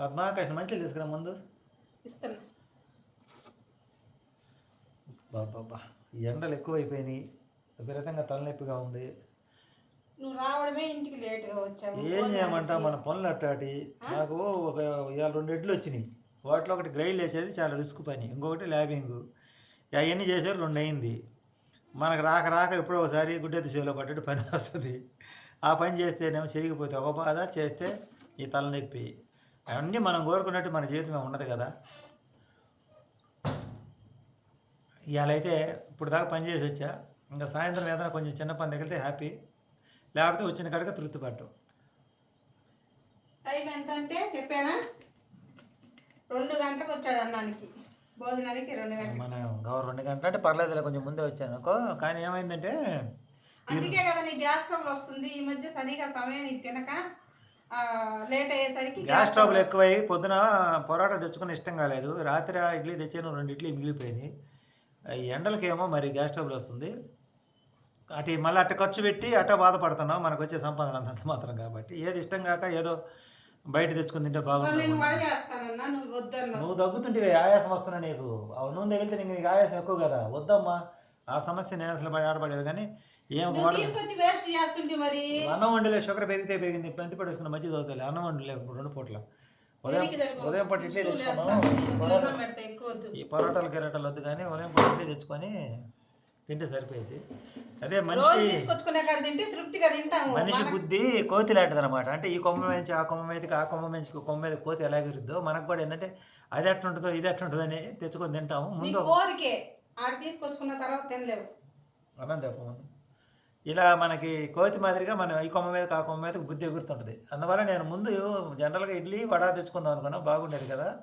పద్మా కాసిన మంచిగా తీసుకురా ముందు. బాబా ఈ ఎండలు ఎక్కువైపోయినాయి. విపరీతంగా తలనొప్పిగా ఉంది. నువ్వు రావడమే ఇంటికి లేట్గా వచ్చావు. ఏం చేయమంటావు మన పనులు అట్టాటి? నాకు ఒక ఇవాళ రెండు ఎడ్లు వచ్చినాయి. వాటిలో ఒకటి గ్రైల్ వేసేది చాలా రిస్క్ పని. ఇంకొకటి ల్యాబింగ్. అవన్నీ చేసేది రెండు అయింది. మనకు రాక రాక ఎప్పుడో ఒకసారి గుడ్డెత్తి చేలో పట్టేట్టు పని వస్తుంది. ఆ పని చేస్తేనేమో చేయకపోతే ఒక బాధ చేస్తే ఈ తలనొప్పి. అవన్నీ మనం కోరుకున్నట్టు మన జీవితం ఉండదు కదా. ఇవాళ అయితే ఇప్పుడు దాకా పని చేసి వచ్చా. ఇంకా సాయంత్రం ఏదైనా కొంచెం చిన్న పని తగిలితే హ్యాపీ. లేకపోతే వచ్చిన కాడికి తృప్తి పట్టం టైం ఎంత అంటే చెప్పానా? రెండు గంటలకు వచ్చాడు అన్నానికి. భోజనానికి రెండు గంటలకు. మనం గౌరవ రెండు గంటలు అంటే పర్లేదులే కొంచెం ముందే వచ్చాను. అనుకో కానీ ఏమైందంటే అందుకే కదా నీ గ్యాస్ స్టవ్ వస్తుంది. ఈ మధ్య సరిగా సమయానికి తినక లేట్ అయ్యేసరికి గ్యాస్ స్టవ్లు ఎక్కువై పొద్దున పొరాటా తెచ్చుకుని ఇష్టం కాలేదు. రాత్రి ఆ ఇడ్లీ తెచ్చాను రెండు ఇడ్లీ మిగిలిపోయినాయి. ఈ ఎండలకేమో మరి గ్యాస్ స్టవ్లు వస్తుంది. అటు మళ్ళీ అట్ట ఖర్చు పెట్టి అట్ట బాధపడుతున్నాం. మనకు వచ్చే సంపాదన అంతంత మాత్రం కాబట్టి. ఏది ఇష్టం కాక ఏదో బయట తెచ్చుకుని తింటే బాగుంటుంది. నువ్వు నువ్వు దగ్గుతుంటే ఆయాసం వస్తున్నా నీకు. నూనె తగిలితే నీకు నీకు ఆయాసం ఎక్కువ కదా. వద్దమ్మా. ఆ సమస్య నేను అసలు పడి ఆడపడలేదు. కానీ ఏం నువ్వు గోడ తీసుకొచ్చి వేస్ట్ చేస్తుంటే మరి. అన్నం వండలే షుగర్ పెరిగితే పెరిగింది మెంతి పడేసుకున్న మంచి చదువుతాయి అన్నం వండలే రెండు పూట్ల. ఉదయం. ఉదయం పూట ఇడ్లీ తెచ్చుకున్నాం. ఈ పొరాటాలు గిరాటాలు వద్దు కానీ ఉదయం పూట ఇడ్లీ తెచ్చుకొని తింటే సరిపోయింది. అదే మనిషి తింటే తృప్తిగా తింటాము. మనిషి బుద్ధి కోతి లాంటిది అనమాట అంటే ఈ కొమ్మ నుంచి ఆ కొమ్మ మీదకి ఆ కొమ్మ ఈ కొమ్మ మీద కోతి ఎలా ఎగురుద్దో మనకు కూడా ఏంటంటే అది ఎట్టుంటుందో ఇది ఎట్టుంటుందో అని తెచ్చుకొని తింటాము. ముందు కోరికే. ఆడ తీసుకొచ్చుకున్న తర్వాత తినలేవు. అన్నం ముందు ఇలా మనకి కోతి మాదిరిగా మనం ఈ కొమ్మ మీద ఆ కొమ్మ మీద బుద్ధి ఎగురుతుంటుంది. అందువల్ల నేను ముందు జనరల్గా ఇడ్లీ వడ తెచ్చుకుందాం అనుకున్నా బాగుండేది కదా.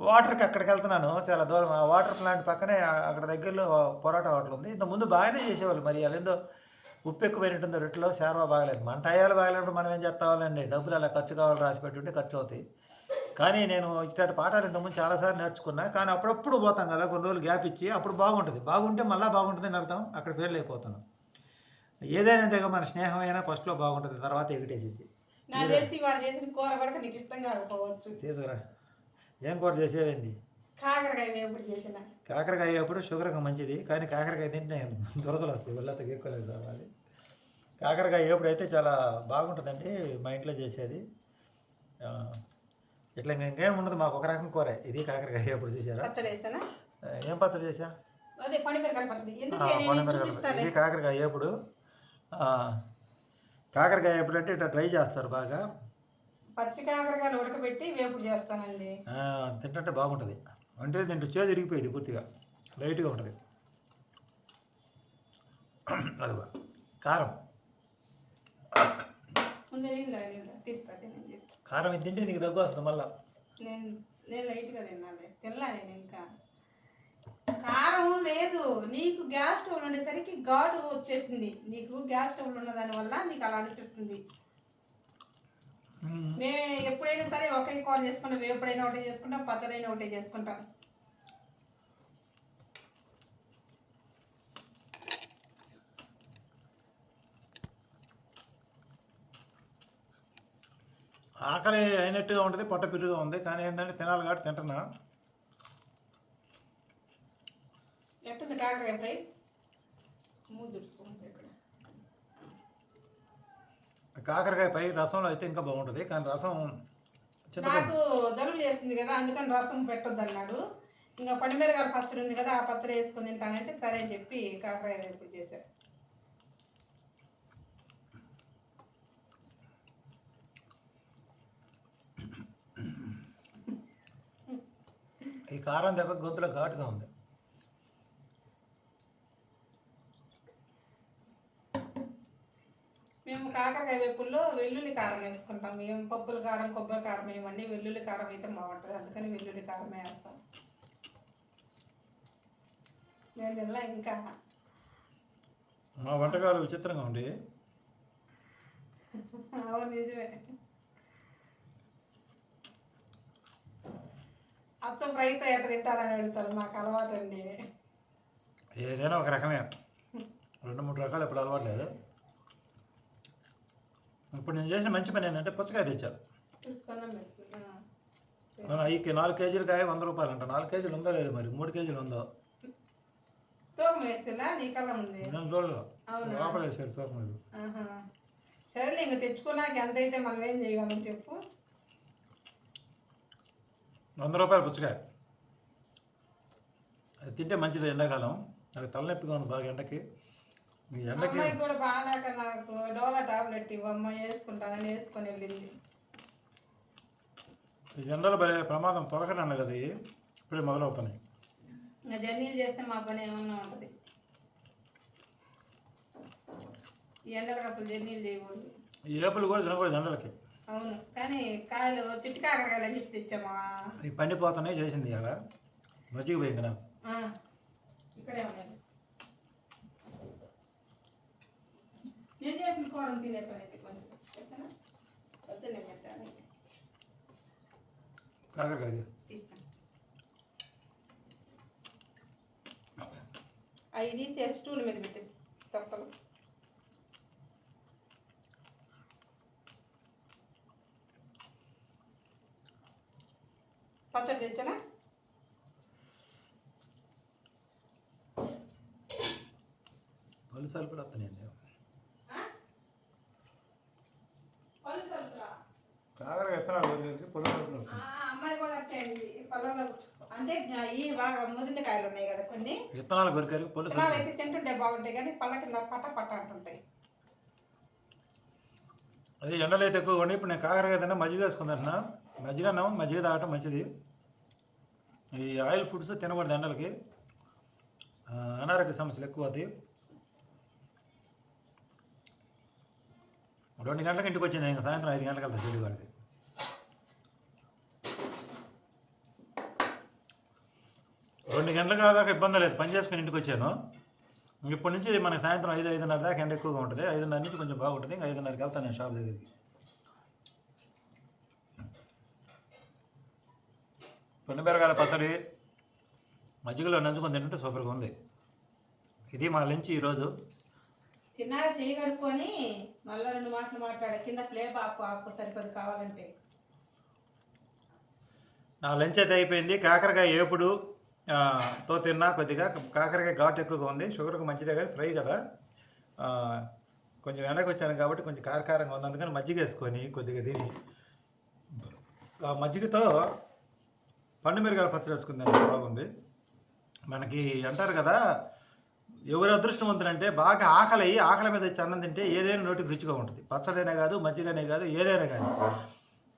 వాటర్కి అక్కడికి వెళ్తున్నాను చాలా దూరం. ఆ వాటర్ ప్లాంట్ పక్కనే అక్కడ దగ్గరలో పొరాటా హోటల్ ఉంది. ఇంత ముందు బాగానే చేసేవాళ్ళు మరి అదేందో ఉప్పు ఎక్కువైనట్టుందో రొట్టెలో శారవా బాగలేదు. మన టయాలు బాగలేనప్పుడు మనం ఏం చేస్తావాలండి? డబ్బులు అలా ఖర్చు కావాలి రాసి పెట్టుంటే ఖర్చు అవుతాయి. కానీ నేను ఇట్లాంటి పాఠాలు ఇంతకుముందు చాలాసార్లు నేర్చుకున్నా. కానీ అప్పుడప్పుడు పోతాం కదా కొన్ని రోజులు గ్యాప్ ఇచ్చి అప్పుడు బాగుంటుంది. బాగుంటే మళ్ళీ బాగుంటుంది అని అర్థం. అక్కడ ఫెయిల్ అయిపోతున్నాం. ఏదైనా అంతేగా మన స్నేహం అయినా ఫస్ట్లో బాగుంటుంది తర్వాత ఎగిటేసిద్ది నాకు తెలిసి వారు చేసిన కూర కూడా నీకు ఇష్టం కాకపోవచ్చు తీసుకురా. ఏం కూర చేసేవేంది? కాకరకాయ వేపుడు చేసిన. కాకరకాయ ఎప్పుడు షుగర్కి మంచిది కానీ కాకరకాయ తింటే దురదలు వస్తాయి వెళ్ళతో ఎక్కువ లేదు కావాలి కాకరకాయ ఎప్పుడు అయితే చాలా బాగుంటుందండి మా ఇంట్లో చేసేది. ఇట్లా ఇంకా ఉండదు మాకు ఒక రకం కూర. ఇది కాకరకాయ ఎప్పుడు చేశారా? ఏం పచ్చడి చేసా అదే పచ్చడి. ఎందుకు ఇది కాకరకాయ ఎప్పుడు కాకరకాయ ఎప్పుడు అంటే ఇట్లా ట్రై చేస్తారు బాగా. పచ్చి కాకరకాయలు ఉడకబెట్టి వేపుడు చేస్తానండి. ఆ, తింటుంటే బాగుంటుంది. అంటే దీంట్లో చేదు ఇరిగిపోయింది పూర్తిగా లైట్గా ఉంటుంది. అదిగో కారం. కారం ఇది తింటే నీకు దగ్గు వస్తుంది మళ్ళా. నేను నేను లైట్గా తినాలి. తినలా నేను ఇంకా. కారం లేదు. నీకు గ్యాస్ స్టవ్ ఉండేసరికి ఘాటు వచ్చేసింది. నీకు గ్యాస్ స్టవ్ ఉన్న దాని వల్ల నీకు అలా అనిపిస్తుంది. మ్మ్. ఎప్పుడైనా సరే ఒకే కూర చేసుకుంటాం. వేపుడైనా ఒకటే చేసుకుంటాం. పచ్చడైనా ఒకటే చేసుకుంటాం. ఆకలి అయినట్టుగా ఉంటుంది పొట్ట పిరుగుగా ఉంది. కానీ ఏంటంటే తినాలి కాబట్టి తింటున్నా. కాకరకాయ ఫ్రై ఇక్కడ కాకరకాయ పై రసంలో అయితే ఇంకా బాగుంటుంది కానీ రసం నాకు జలుబు చేస్తుంది కదా అందుకని రసం పెట్టొద్దు అన్నాడు ఇంకా పండుమిరగాల పచ్చడి ఉంది కదా ఆ పచ్చడి వేసుకొని తింటానంటే సరే అని చెప్పి కాకరాయ వేపుడు చేశారు ఈ కారం దెబ్బ గొంతులో ఘాటుగా ఉంది మేము కాకరకాయ వేపుల్లో వెల్లుల్లి కారం వేసుకుంటాం. మేము పప్పుల కారం కొబ్బరి కారం వేయమండి వెల్లుల్లి కారం అయితే బాగుంటుంది. అందుకని వెల్లుల్లి కారం వేస్తాం. నేను ఇలా ఇంకా. మా వంటకాలు విచిత్రంగా ఉండి. అవును నిజమే. అచ్చం ఫ్రైతో ఎట్ట తింటారని అడుగుతారు. మాకు అలవాటు అండి ఏదైనా ఒక రకమే. రెండు మూడు రకాలు ఎప్పుడు అలవాట్లేదు ఇప్పుడు నేను చేసిన మంచి పని ఏంటంటే పుచ్చకాయ పెడుతున్నా ఈ నాలుగు కేజీలు కాయ వంద రూపాయలు అంట నాలుగు కేజీలు ఉందో లేదు మరి? మూడు కేజీలు ఉందో? తూకం వేసేలా నీ కళ్ళ ఉంది నేను రోజులు అవునా? లోపల వేసారు తూకం లేదు ఆహా. సరేలే ఇంక తెచ్చుకున్నాక ఎంత అయితే మనం ఏం చేయగలం చెప్పు. వంద రూపాయలు పుచ్చకాయ. అది తింటే మంచిది ఎండాకాలం. నాకు తలనొప్పిగా ఉంది బాగా ఎండకి. ఎండకి కూడా బాగాలేక నాకు టాబ్లెట్ ఇవ్వమ్మ వేసుకుంటానని వేసుకొని వెళ్ళింది. ఎండలు భలే ప్రమాదం త్వరగానే కదా ఇప్పుడే మొదలవుతున్నాయి ఇంకా జర్నీలు చేస్తే మా పని ఏమన్నా ఉంటుంది. ఈ ఎండలకు అసలు జర్నీలు చేయకూడదు. ఈ ఏపులు కూడా తినకూడదు ఎండలకి. అవును కానీ కాయలు చిట్టి కాకరకాయలు అని చెప్పి తెచ్చామా? ఈ పండిపోతున్నాయి చేసింది అలా మజ్జిగ పోయింది నాకు. ఇక్కడే ఉన్నాయి. నేను చేసిన కూరను తినే పని అయితే కొంచెం చెప్తానా. పొద్దున్నే తింటాను కాకరకాయ. తీస్తాను అవి స్టూల్ మీద పెట్టేసి తొక్కలు. పచ్చడి తెచ్చానా? పళ్ళు సరుకులు వస్తున్నాయండి పళ్ళు సరుకులా? కాకరకాయ విత్తనాలు దొరికేసి పళ్ళు సరుకులు ఆ, వస్తున్నాయి అమ్మాయి కూడా అట్టే అండి పొలంలో అంటే ఈ బాగా ముదిరిన కాయలు ఉన్నాయి కదా కొన్ని. విత్తనాలు కొరికారు విత్తనాలు అయితే తింటుంటే బాగుంటాయి కానీ పళ్ళ కింద పట్ట పట్ట అంటుంటాయి. అదే ఎండలు అయితే ఎక్కువగా ఉండి ఇప్పుడు నేను కాకరకాయ తిన్నా మజ్జిగ వేసుకుంటున్నా మజ్జిగ అన్నం మజ్జిగ తాగటం మంచిది. ఈ ఆయిల్ ఫుడ్స్ తినకూడదు ఎండలకి. అనారోగ్య సమస్యలు ఎక్కువ అవుతాయి రెండు గంటలకు ఇంటికి వచ్చాను ఇంకా సాయంత్రం ఐదు గంటలకు వెళ్తా చెల్లి వాడికి. రెండు గంటల దాకా ఇబ్బంది లేదు. పని చేసుకుని ఇంటికి వచ్చాను. ఇప్పటి నుంచి మనకి సాయంత్రం ఐదు ఐదున్నర దాకా ఎండ ఎక్కువగా ఉంటుంది. ఐదున్నర నుంచి కొంచెం బాగుంటుంది. ఇంకా ఐదున్నరకి వెళ్తాను నేను షాప్ దగ్గరికి. పండు బెరగాల పచ్చడి మజ్జిగలో నంచుకొని తింటే సూపర్గా ఉంది. ఇది మా లంచ్ ఈరోజు తిన్నాక చేయి కడుక్కొని మళ్ళీ రెండు మాటలు మాట్లాడే. కింద ప్లే ఆపు ఆపు సరిపది కావాలంటే. నా లంచ్ అయితే అయిపోయింది. కాకరకాయ ఏపుడు ఆ, తో తిన్నా కొద్దిగా కాకరకాయ ఘాటు ఎక్కువగా ఉంది షుగర్కి మంచిదే కానీ ఫ్రై కదా. కొంచెం ఎండకు వచ్చాను కాబట్టి కొంచెం కారకారంగా ఉంది అందుకని మజ్జిగ వేసుకొని కొద్దిగా తిని. ఆ మజ్జిగతో పండు మిరగాయల పచ్చడి వేసుకుందాం బాగుంది. మనకి అంటారు కదా ఎవరు అదృష్టవంతులంటే బాగా ఆకలి ఆకలి మీద వచ్చి అన్నం తింటే ఏదైనా నోటికి రుచిగా ఉంటుంది. పచ్చడైనా కాదు మజ్జిగనే కాదు ఏదైనా కానీ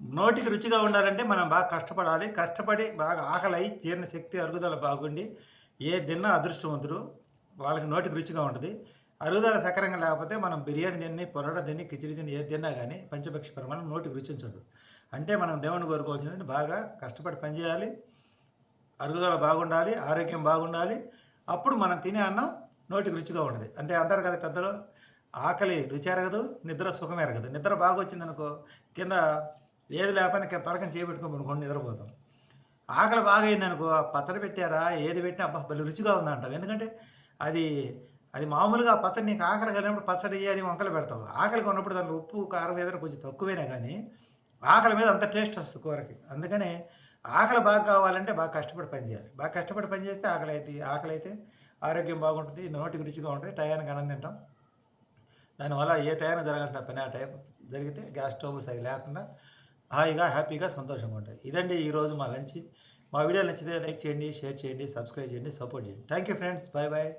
నోటికి రుచిగా ఉండాలంటే మనం బాగా కష్టపడాలి. కష్టపడి బాగా ఆకలి అయి జీర్ణ శక్తి అరుగుదల బాగుండి ఏ తిన్నా అదృష్టవంతుడు వాళ్ళకి నోటికి రుచిగా ఉంటుంది. అరుగుదల సకరంగా లేకపోతే మనం బిర్యానీ తిని పొరడ తిని కిచిడి తిని ఏది తిన్నా కానీ పంచపక్షి ప్రమాణం నోటికి రుచించదు అంటే మనం దేవుని కోరుకోవాల్సింది బాగా కష్టపడి పనిచేయాలి అరుగుదల బాగుండాలి. ఆరోగ్యం బాగుండాలి. అప్పుడు మనం తినే అన్నం నోటికి రుచిగా ఉండదు. అంటే అంటారు కదా పెద్దలు ఆకలి రుచి ఎరగదు నిద్ర సుఖం ఎరగదు. నిద్ర బాగా వచ్చిందనుకో కింద లేదు లేకపోయినా తలకం తలకని చేపెట్టుకొని నిద్రపోతాం. ఆకలి బాగా అయిందనుకో ఆ పచ్చడి పెట్టారా ఏది పెట్టినా అబ్బా భలే రుచిగా ఉందంటాం ఎందుకంటే అది అది మామూలుగా పచ్చడి నీకు ఆకలి కలిగినప్పుడు పచ్చడి అని వంకలు పెడతావు. ఆకలి ఉన్నప్పుడు దాంట్లో ఉప్పు కారం ఏదైనా కొంచెం తక్కువైనా కానీ ఆకలి మీద అంత టేస్ట్ వస్తుంది కూరకి. అందుకనే ఆకలి బాగా కావాలంటే బాగా కష్టపడి పని చేయాలి. బాగా కష్టపడి పనిచేస్తే ఆకలి అయితే ఆకలి అయితే ఆరోగ్యం బాగుంటుంది నోటికి రుచిగా ఉంటుంది టయానికి అన్నం తింటాం. దానివల్ల ఏ టయానికి జరగాల్సిన పని ఆ టైం జరిగితే గ్యాస్ స్టవ్ సరి లేకుండా హాయిగా హ్యాపీగా సంతోషంగా ఉంటుంది ఇదండి ఈరోజు మా లంచ్. మా వీడియో నచ్చితే లైక్ చేయండి షేర్ చేయండి సబ్స్క్రైబ్ చేయండి సపోర్ట్ చేయండి. Thank you friends. Bye bye.